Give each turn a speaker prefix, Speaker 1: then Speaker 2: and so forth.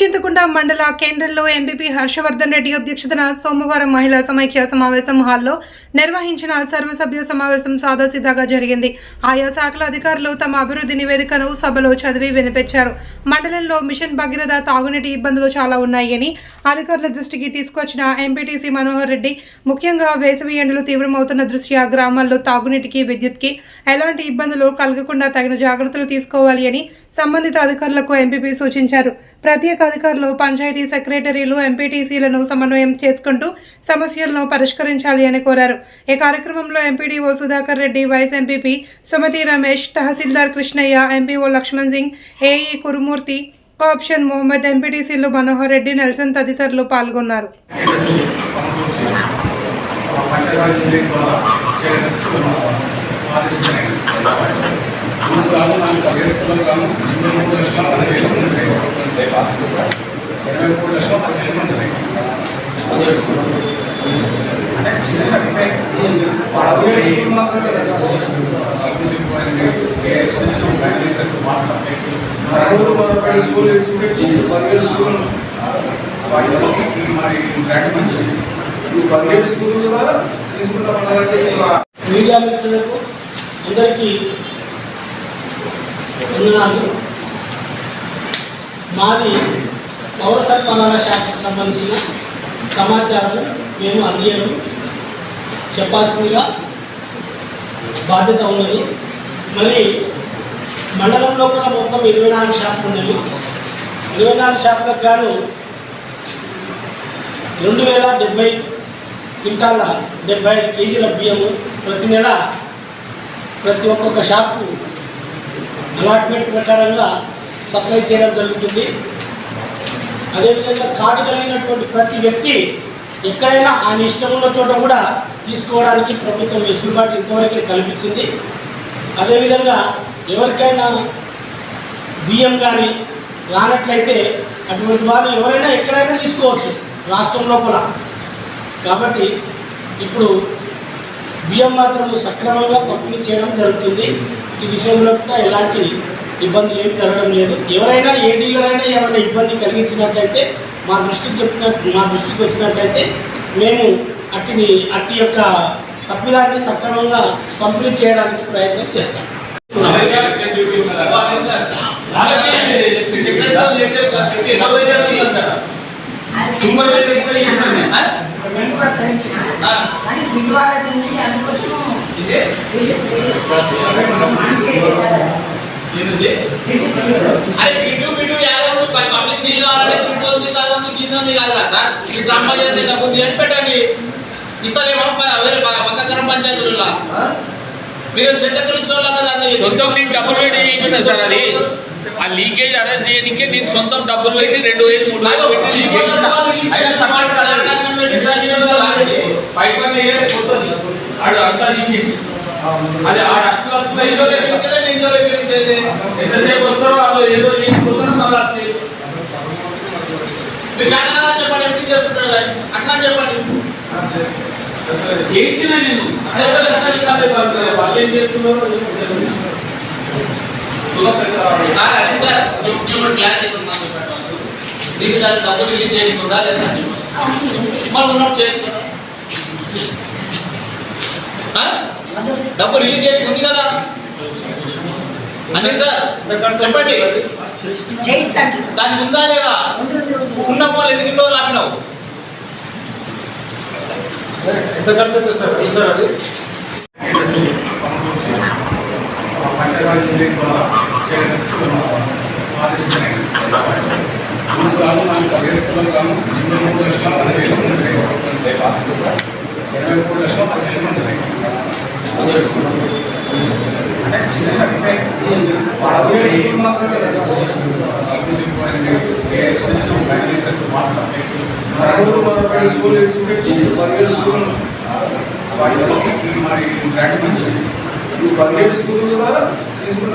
Speaker 1: ఇల్లంతకుంట మండల కేంద్రంలో ఎంపీపీ హర్షవర్ధన్ రెడ్డి అధ్యక్షతన సోమవారం మహిళా సమైక్య సమావేశం హాల్లో నిర్వహించిన సర్వసభ్య సమావేశం సాదాసీదాగా జరిగింది. ఆయా శాఖల అధికారులు తమ అభివృద్ధి నివేదికను సభలో చదివి వినిపించారు. మండలంలో మిషన్ భగీరథ తాగునీటి ఇబ్బందులు చాలా ఉన్నాయని అధికారుల దృష్టికి తీసుకొచ్చిన ఎంపీటీసీ మనోహర్ రెడ్డి ముఖ్యంగా వేసవి ఎండలు తీవ్రమవుతున్న దృష్ట్యా గ్రామాల్లో తాగునీటికి విద్యుత్కి ఎలాంటి ఇబ్బందులు కలగకుండా తగిన జాగ్రత్తలు తీసుకోవాలి అని సంబంధిత అధికారులకు ఎంపీపీ సూచించారు. ప్రత్యేక అధికారులు పంచాయతీ సెక్రటరీలు ఎంపీటీసీలను సమన్వయం చేసుకుంటూ సమస్యలను పరిష్కరించాలి అని కోరారు. ఈ కార్యక్రమంలో MPDO Sudhakar Reddy vice MPP Sumathi Ramesh తహసీల్దార్ Krishnaiah MPO Laxman Singh AE Kurumurthy option Mohammed ఎంపీటీసీలు మనోహర్ రెడ్డి నెల్సన్ తదితరులు పాల్గొన్నారు.
Speaker 2: అరవై మన స్కూల్ తీసుకుంటే పదివేలు స్కూల్ ఈ పదివేలు స్కూల్ కూడా తీసుకుంటామన్నారంటే
Speaker 3: మీడియా మిత్రులకు అందరికీ వందనాలు. మాది పౌర సరఫరాల శాఖకు సంబంధించిన సమాచారం మేము అందియడం చెప్పాల్సిందిగా బాధ్యత ఉన్నది. మరి మండలంలో కూడా మొత్తం ఇరవై నాలుగు షాపులు ఉన్నవి. ఇరవై నాలుగు షాపులకు గాను రెండు వేల డెబ్బై క్వింటాల డెబ్బై ఐదు కేజీల బియ్యము ప్రతి నెల ప్రతి ఒక్కొక్క షాప్కు అలాట్మెంట్ ప్రకారంగా సప్లై చేయడం జరుగుతుంది. అదేవిధంగా కార్డు కలిగినటువంటి ప్రతి వ్యక్తి ఎక్కడైనా ఆయన ఇష్టం ఉన్న చోట కూడా తీసుకోవడానికి ప్రభుత్వం వెసులుబాటు ఇంతవరకే కల్పించింది. అదేవిధంగా ఎవరికైనా బియ్యం కానీ రానట్లయితే అటువంటి వారు ఎవరైనా ఎక్కడైనా తీసుకోవచ్చు రాష్ట్రం లోపల. కాబట్టి ఇప్పుడు బియ్యం మాత్రం సక్రమంగా పంపిణీ చేయడం జరుగుతుంది. ఈ విషయంలో కూడా ఎలాంటి ఇబ్బందులు ఏమి జరగడం లేదు. ఎవరైనా ఏ డీలర్ అయినా ఏమైనా ఇబ్బంది కలిగించినట్లయితే మా దృష్టికి చెప్పిన మా దృష్టికి వచ్చినట్లయితే మేము అట్టిని అట్టి యొక్క తప్పిదాన్ని సక్రమంగా పంపిణీ చేయడానికి ప్రయత్నం చేస్తాం.
Speaker 4: అరే బిడ్డు బిడ్డు యాదవ్ పబ్లిక్ నీళ్ళు కావాలంటే బిడ్డు ఉంది కాదు ఉంది కాదు కదా సార్? ఈ గ్రామ పంచాయతీ డబ్బు అని పెట్టండి? ఇస్తారేమో వేరే పక్క గ్రామ పంచాయతీలలో మీరు
Speaker 5: సొంతం నేను డబ్బులు పెట్టి చేయించిన సార్ అది. ఆ లీకేజ్ అరెస్ట్ చేయడానికే నేను సొంతం డబ్బులు పెట్టి రెండు వేలు మూడు వేలు పెట్టి లీక్ చేయించిన పైప్ అంతా తీసేసి. అది ఆడ అట్లు అట్లు ఇంట్లో ఎంతసేపు వస్తారో వాళ్ళు ఏదో చేసిపోతారో మళ్ళీ
Speaker 4: మీరు చాలా చెప్పండి ఎంపీ చేసుకుంటారు అట్లా చెప్పండి.
Speaker 5: చేయించిన నేను? వాళ్ళు- ఏం చేస్తున్నారో.
Speaker 4: సార్ అది సార్ క్లారిటీ ఉన్నాను మీకు దాని డబ్బులు రిలీజ్ చేయకుండా లేదా? ఉన్నప్పుడు. ఆ? డబ్బు రిలీజ్ చేయడానికి ఉంది కదా? అదే సార్ చెప్పండి. దానికి ఉందా లేదా? ఉన్న వాళ్ళు ఎందుకు ఇన్ని రోజులు ఆపినావు
Speaker 2: ఎంత కడుతుంది సార్? సార్ అది? పదివేలు స్కూల్ మాత్రమే ಸ್ಕೂಲ್ ಬರ್ಗೇಡ್ ಸ್ಕೂಲ್ ಮಾಡಿ ಗ್ರಾಂಡ್ ಬಂದಿದೆ ಈ ಬರ್ಗೇಡ್ ಸ್ಕೂಲ್ ಕೂಡ ಸ್ಕೂಲ್